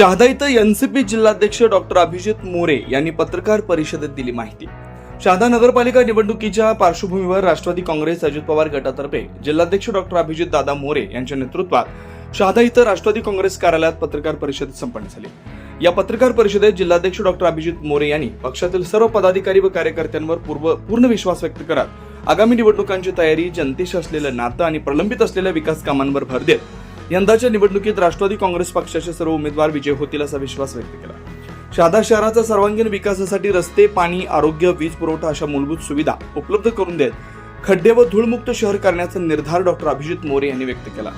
शहादा इथं एनसीपी जिल्हाध्यक्ष डॉक्टर अभिजित मोरे यांनी पत्रकार परिषदेत दिली माहिती. शहादा नगरपालिका निवडणुकीच्या पार्श्वभूमीवर राष्ट्रवादी काँग्रेस अजित पवार गटातर्फे जिल्हाध्यक्ष डॉक्टर अभिजित दादा मोरे यांच्या नेतृत्वात शहादा इथं राष्ट्रवादी काँग्रेस कार्यालयात पत्रकार परिषद संपन्न झाली. या पत्रकार परिषदेत जिल्हाध्यक्ष डॉक्टर अभिजित मोरे यांनी पक्षातील सर्व पदाधिकारी व कार्यकर्त्यांवर पूर्व पूर्ण विश्वास व्यक्त करत आगामी निवडणुकांची तयारी जनतेशी असलेलं नातं आणि प्रलंबित असलेल्या विकास कामांवर भर देत यंदाच्या निवडणुकीत राष्ट्रवादी काँग्रेस पक्षाचे सर्व उमेदवार विजय होतील असा विश्वास व्यक्त केला. शहादा शहराचा सर्वांगीण विकासासाठी रस्ते पाणी आरोग्य वीज पुरवठा अशा मूलभूत सुविधा उपलब्ध करून देत खड्डे व धूळमुक्त शहर करण्याचा निर्धार डॉक्टर अभिजित मोरे यांनी व्यक्त केला.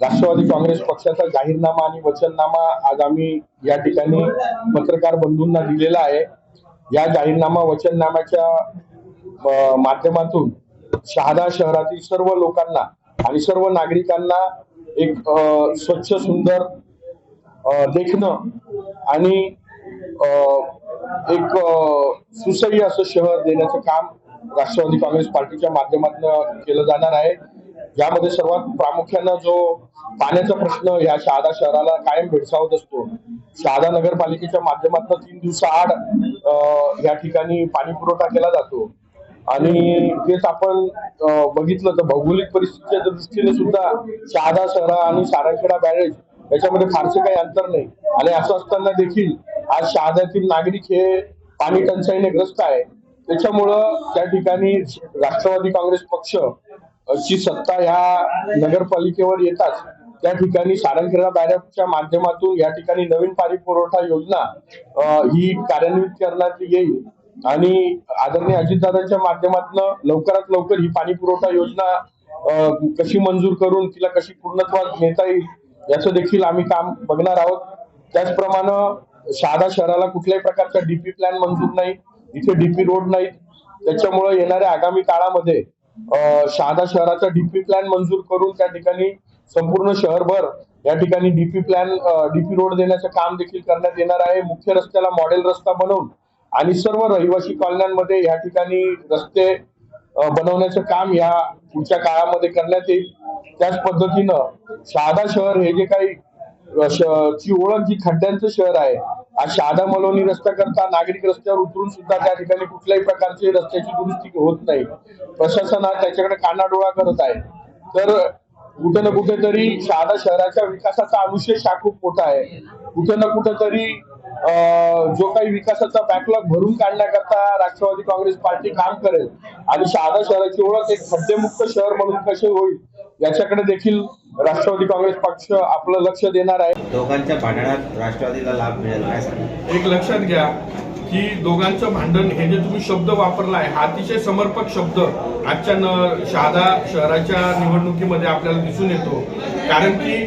राष्ट्रवादी काँग्रेस पक्षाचा जाहीरनामा आणि वचननामा आज आम्ही या ठिकाणी पत्रकार बंधूंना दिलेला आहे. या जाहीरनामा वचननाम्याच्या माध्यमातून शहादा शहरातील सर्व लोकांना आणि सर्व नागरिकांना एक स्वच्छ सुंदर देखणं आणि एक सुसह्य असं शहर देण्याचं काम राष्ट्रवादी काँग्रेस पार्टीच्या माध्यमातून केलं जाणार आहे. यामध्ये सर्वात प्रामुख्यानं जो पाण्याचा प्रश्न या शहादा शहराला कायम भेडसावत असतो शहादा नगरपालिकेच्या माध्यमातून तीन दिवसाआड या ठिकाणी पाणी पुरवठा केला जातो. आणि तेच आपण बघितलं तर भौगोलिक परिस्थितीच्या दृष्टीने सुद्धा शहादा शहरा आणि सारंगखेडा बॅरेज याच्यामध्ये फारसे काही अंतर नाही. आणि असं असताना देखील आज शहाद्यातील नागरिक हे पाणी टंचाईने ग्रस्त आहे. त्याच्यामुळं त्या ठिकाणी राष्ट्रवादी काँग्रेस पक्ष ची सत्ता ह्या नगरपालिकेवर येताच त्या ठिकाणी सारंगखेडा बॅरेजच्या माध्यमातून या ठिकाणी नवीन पाणी पुरवठा योजना ही कार्यान्वित करण्यात येईल. आणि आदरणीय अजितदादांच्या माध्यमातून लवकरात लवकर ही पाणी पुरवठा योजना कशी मंजूर करून तिला कशी पूर्णत्वात नेता येईल याचं देखील आम्ही काम बघणार आहोत. त्याचप्रमाणे शहादा शहराला कुठल्याही प्रकारचा डीपी प्लॅन मंजूर नाही इथे डीपी रोड नाही त्याच्यामुळे येणाऱ्या आगामी काळामध्ये शहादा शहराचा डीपी प्लॅन मंजूर करून त्या ठिकाणी संपूर्ण शहरभर या ठिकाणी डीपी प्लॅन डीपी रोड देण्याचं काम देखील करण्यात येणार आहे. मुख्य रस्त्याला मॉडेल रस्ता बनवून आणि सर्व रहिवासी कॉलन्यांमध्ये या ठिकाणी रस्ते बनवण्याचं काम या पुढच्या काळामध्ये करण्यात येईल. त्याच पद्धतीनं शहादा शहर हे जे काही श- ची ओळख जी खड्ड्यांचं शहर आहे आज शहादा मलोनी रस्ता करता नागरिक रस्त्यावर उतरून सुद्धा त्या ठिकाणी कुठल्याही प्रकारची रस्त्याची दुरुस्ती होत नाही. प्रशासन हा त्याच्याकडे कानाडोळा करत आहे. तर कुठे ना कुठेतरी शहादा शहराच्या विकासाचा अनुशेष हा खूप मोठा आहे. कुठे ना कुठेतरी जो काही विकासाचा बॅकलॉग भरून काढण्याकरता राष्ट्रवादी काँग्रेस पार्टी काम करेल आणि शहादा शहराची ओळख एक खड्डेमुक्त शहर म्हणून कसे होईल याच्याकडे देखील राष्ट्रवादी काँग्रेस पक्ष आपलं लक्ष देणार आहे. दोघांच्या भांडणात राष्ट्रवादीला लाभ मिळेल काय सांगा? एक लक्षात घ्या की दोघांचं भांडण हे जे तुम्ही शब्द वापरला आहे हा अतिशय समर्पक शब्द आजच्या न शहादा शहराच्या निवडणुकीमध्ये आपल्याला दिसून येतो. कारण की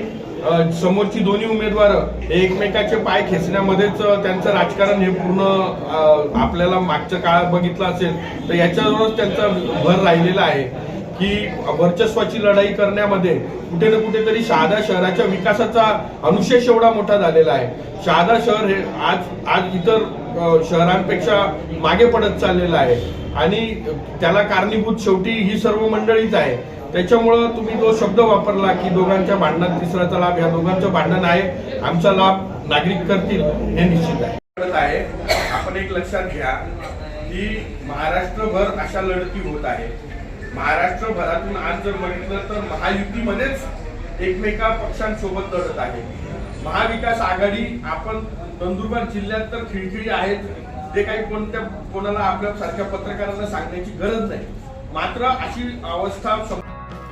समोरची दोन्ही उमेदवार एकमेकाचे पाय खेचण्यामध्येच त्यांचं राजकारण हे पूर्ण आपल्याला मागच्या काळात बघितलं असेल तर याच्यावरच त्यांचा भर राहिलेला आहे की वर्चस्वाची लढाई करण्यामध्ये कुठे ना कुठेतरी शहादा शहराच्या विकासाचा अनुशेष एवढा मोठा झालेला आहे. शहादा शहर हे आज आज इतर शहरांपेक्षा मागे पडत चाललेलं आहे. आणि त्याला कारणीभूत शेवटी ही सर्व मंडळीच आहे. त्याच्यामुळं तुम्ही जो शब्द वापरला की दोघांच्या भांडणात तिसऱ्याचा लाभ या दोघांचं भांडण आहे आमचा लाभ नागरिक करतील हे निश्चित आहे. आपण एक लक्षात घ्या की महाराष्ट्रभर अशा लढती होत आहे. महाराष्ट्रभरातून आज जर बघितलं तर महायुतीमध्येच एकमेका पक्षांसोबत लढत आहे. महाविकास आघाडी आपण नंदुरबार जिल्ह्यात तर खिळखिळी आहेत जे काही कोणत्या कोणाला आपल्या सारख्या पत्रकारांना सांगण्याची गरज नाही. मात्र अशी अवस्था